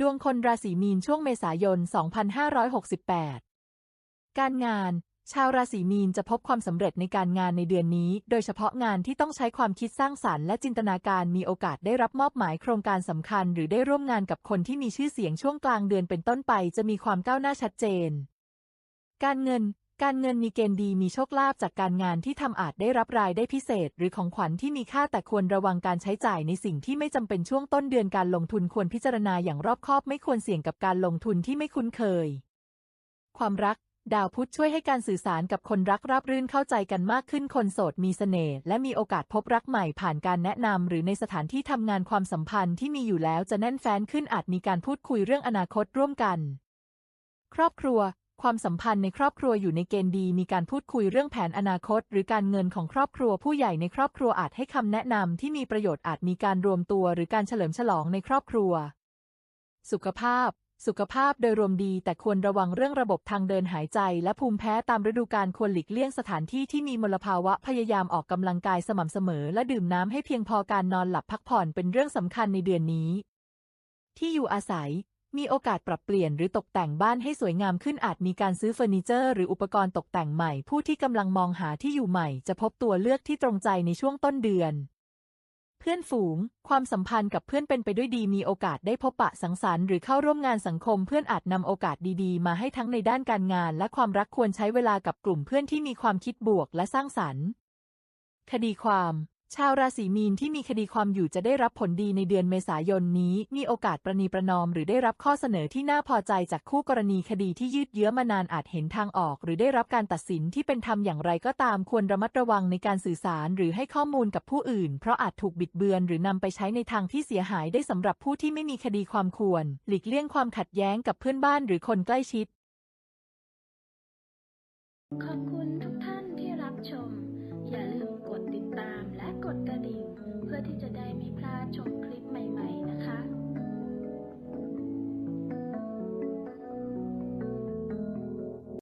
ดวงคนราศีมีนช่วงเมษายน 2568 การงาน ชาวราศีมีนจะพบความสำเร็จในการงานในเดือนนี้ โดยเฉพาะงานที่ต้องใช้ความคิดสร้างสรรค์และจินตนาการมีโอกาสได้รับมอบหมายโครงการสำคัญ หรือได้ร่วมงานกับคนที่มีชื่อเสียงช่วงกลางเดือนเป็นต้นไป จะมีความก้าวหน้าชัดเจน การเงิน การเงินมีเกณฑ์ดีมีโชคลาภจากการงานที่ทำอาจได้รับรายได้พิเศษ หรือของขวัญที่มีค่าแต่ควรระวังการใช้จ่ายในสิ่งที่ไม่จำเป็นช่วงต้นเดือนการลงทุนควรพิจารณาอย่างรอบคอบไม่ควรเสี่ยงกับการลงทุนที่ไม่คุ้นเคย ความรัก ดาวพุธช่วยให้การสื่อสารกับคนรักราบรื่นเข้าใจกันมากขึ้นคนโสดมีเสน่ห์และมีโอกาสพบรักใหม่ผ่านการแนะนำหรือในสถานที่ทำงานความสัมพันธ์ที่มีอยู่แล้วจะแน่นแฟ้นขึ้นอาจมีการพูดคุยเรื่องอนาคตร่วมกัน ครอบครัว ความสัมพันธ์ในครอบครัวอยู่ในเกณฑ์ดีมีการพูดคุยเรื่องแผนอนาคต หรือการเงินของครอบครัวผู้ใหญ่ในครอบครัวอาจให้คำแนะนำที่มีประโยชน์อาจมีการรวมตัว หรือการเฉลิมฉลองในครอบครัว สุขภาพ สุขภาพโดยรวมดี แต่ควรระวังเรื่องระบบทางเดินหายใจ และภูมิแพ้ตามฤดูกาลควรหลีกเลี่ยงสถานที่ที่มีมลภาวะพยายามออกกำลังกายสม่ำเสมอ และดื่มน้ำให้เพียงพอการนอนหลับพักผ่อนเป็นเรื่องสำคัญในเดือนนี้ที่อยู่อาศัย มีโอกาสปรับเปลี่ยนหรือตกแต่งบ้านให้สวยงามขึ้นอาจมีการซื้อเฟอร์นิเจอร์หรืออุปกรณ์ตกแต่งใหม่ ผู้ที่กำลังมองหาที่อยู่ใหม่ จะพบตัวเลือกที่ตรงใจในช่วงต้นเดือน เพื่อนฝูง ความสัมพันธ์กับเพื่อนเป็นไปด้วยดีมีโอกาสได้พบปะสังสรรค์หรือเข้าร่วมงานสังคมเพื่อนอาจนำโอกาสดีๆ มาให้ทั้งในด้านการงาน และความรักควรใช้เวลากับกลุ่มเพื่อนที่มีความคิดบวกและสร้างสรรค์ คดีความ ชาวราศีมีนที่มีคดีความอยู่จะได้รับผลดีในเดือนเมษายนนี้ มีโอกาสประนีประนอม หรือได้รับข้อเสนอที่น่าพอใจจากคู่กรณีคดีที่ยืดเยื้อมานานอาจเห็นทางออก หรือได้รับการตัดสินที่เป็นธรรมอย่างไรก็ตามควรระมัดระวังในการสื่อสาร หรือให้ข้อมูลกับผู้อื่น เพราะอาจถูกบิดเบือน หรือนำไปใช้ในทางที่เสียหายได้สำหรับผู้ที่ไม่มีคดีความควร หลีกเลี่ยงความขัดแย้งกับเพื่อนบ้านหรือคนใกล้ชิดขอบคุณทุกท่าน